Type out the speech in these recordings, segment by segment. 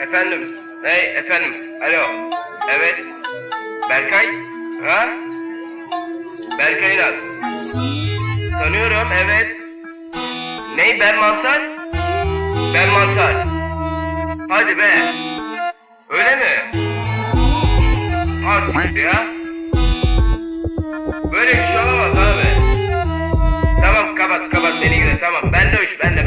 Efendim. Hey efendim. Alo. Evet. Berkay. Ha? Berkay Naz. Tanıyorum evet. Ney ben mantar? Ben mantar. Hadi be. Öyle mi? Artık ya. Böyle bir şey olamaz abi. Tamam kapat kapat beni güzel tamam. Ben de hoş ben de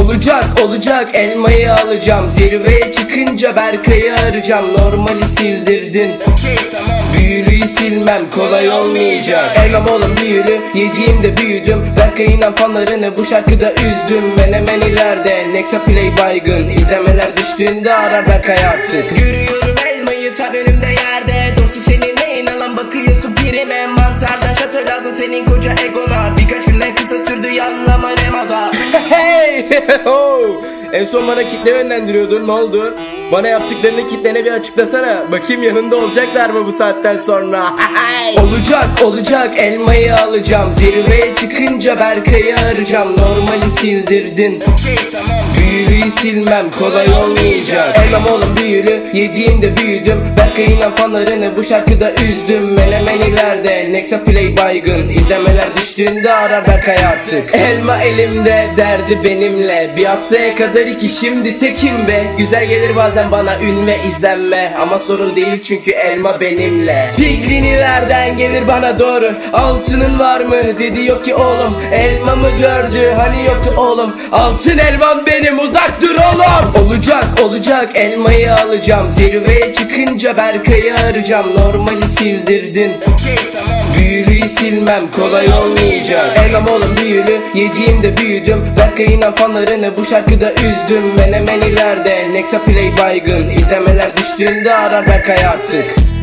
Olacak olacak elmayı alacağım. Zirveye çıkınca Berkay'ı arayacağım. Normali sildirdin. Okey tamam. Büyülüyü silmem kolay olmayacak. Elmam oğlum büyülü. Yediğimde büyüdüm. Berkay'ın fanlarını bu şarkıda üzdüm. Menemen ileride Nexa Play baygın. İzlemeler düştüğünde arar Berkay artık. Görüyorum elmayı tam önümde yerde. Dostluk senin neyin alan bakıyorsun pirime Mantardan şatö lazım senin koca egona. Birkaç günden kısa sürdü yanlama nemada Hey En son bana kitle yönlendiriyordun ne oldu? Bana yaptıklarını kitlene bir açıklasana. Bakayım yanında olacaklar mı bu saatten sonra? olacak olacak elmayı alacağım. Zirveye çıkınca Berkay'ı arayacağım. Normali sildirdin. Okey tamam. Büyülüyü silmem kolay olmayacak. Elmam oğlum büyülü yediğimde büyüdüm. Berkay'ın fanlarını bu şarkıda üzdüm. Menemen ileride Nexa Play baygın. İzlemeler düştüğünde arar Berkay artık. Elma elimde derdi benimle. Bir haftaya kadar iki şimdi tekim be. Güzel gelir bazen bana ün ve izlenme. Ama sorun değil çünkü elma benimle Piglinilerden gelir bana doğru? Altının var mı? Dedi yok ki oğlum. Elmamı gördü. Hani yoktu oğlum? Altın elmam benim. Uzak dur oğlum. Olacak olacak. Elmayı alacağım. Zirveye çıkınca Berkay'ı arayacağım. Normali sildirdin. Okey tamam. Büyülüyü silmem. Kolay olmayacak. Elmam oğlum büyülü. Yediğimde büyüdüm. Berkay'ın fanlarını bu şarkıda üzdüm. Menemen ileride. Nexa Play baygın. İzlemeler düştüğünde arar Berkay artık